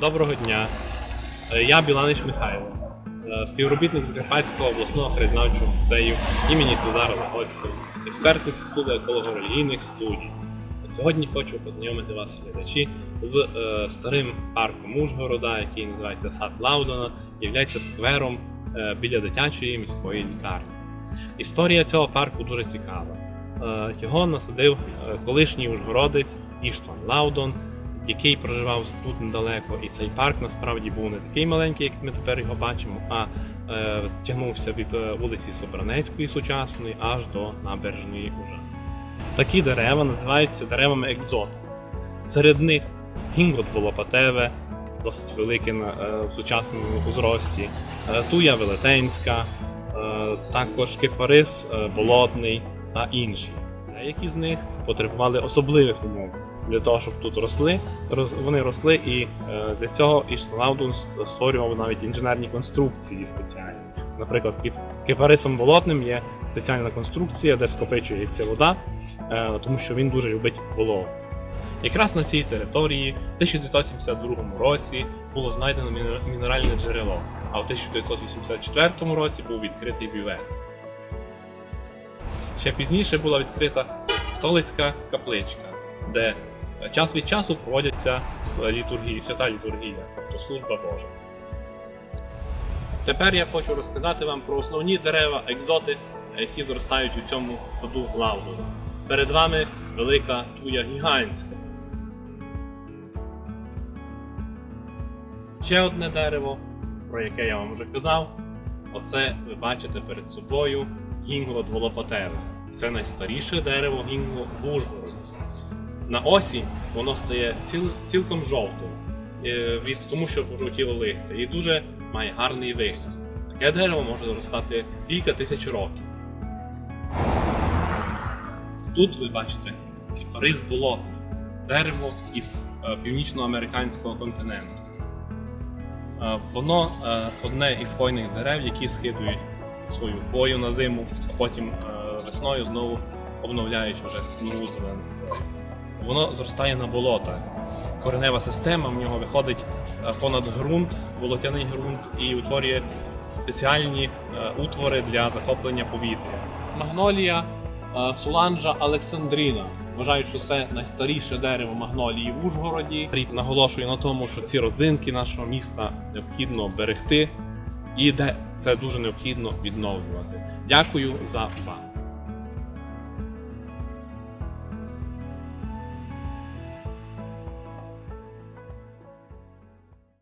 Доброго дня. Е, Я Біланич Михайло, е, співробітник Закарпатського обласного краєзнавчого музею імені Тузара Заходського, експерт Інституту еколого-релігійних студій. Сьогодні хочу познайомити вас, глядачі, з е, старим парком Ужгорода, який називається Сад Лаудона, є сквером е, біля дитячої міської лікарні. Історія цього парку дуже цікава. Е, його насадив е, колишній ужгородець Іштван Лаудон, який проживав тут недалеко, і цей парк насправді був не такий маленький, як ми тепер його бачимо, а е, тягнувся від е, вулиці Собранецької сучасної аж до набережної Ужа. Такі дерева називаються деревами екзоту. Серед них гінгот волопатеве, досить велике на е, в сучасному зрості, е, туя велетенська, е, також кипарис е, болотний та інші. Деякі з них потребували особливих умов для того, щоб тут росли. Вони росли, і е, для цього Ішталаудун створював навіть інженерні конструкції спеціальні. Наприклад, кип- кипарисом болотним є спеціальна конструкція, де скопичується вода, е, тому що він дуже любить вологу. Якраз на цій території в 1972 році було знайдено мінеральне джерело, а в 1984 році був відкритий бювет. Ще пізніше була відкрита католицька капличка, де час від часу проводяться с- літургії, свята літургія, тобто служба Божа. Тепер я хочу розказати вам про основні дерева, екзоти, які зростають у цьому саду Лаудона. Перед вами велика туя гігантська. Ще одне дерево, про яке я вам вже казав. Оце ви бачите перед собою гінглот волопатеве. Це найстаріше дерево гінгло в Ужгороді. На осінь воно стає ціл, цілком жовтим, е, від, тому що пожовтіло листя, і дуже має гарний вигляд. Таке дерево може зростати кілька тисяч років. Тут ви бачите кипарис болотний, дерево із е, північноамериканського континенту. Е, Воно одне із хвойних дерев, які скидують свою хвою на зиму, а потім весною знову обновляють вже нову зелену. Воно зростає на болотах. Коренева система в нього виходить е, понад ґрунт, болотяний ґрунт, і утворює спеціальні е, утвори для захоплення повітря. Магнолія е, Суланджа Олександріна. Вважаю, що це найстаріше дерево магнолії в Ужгороді. Наголошую на тому, що ці родзинки нашого міста необхідно берегти і де це дуже необхідно відновлювати. Дякую за увагу.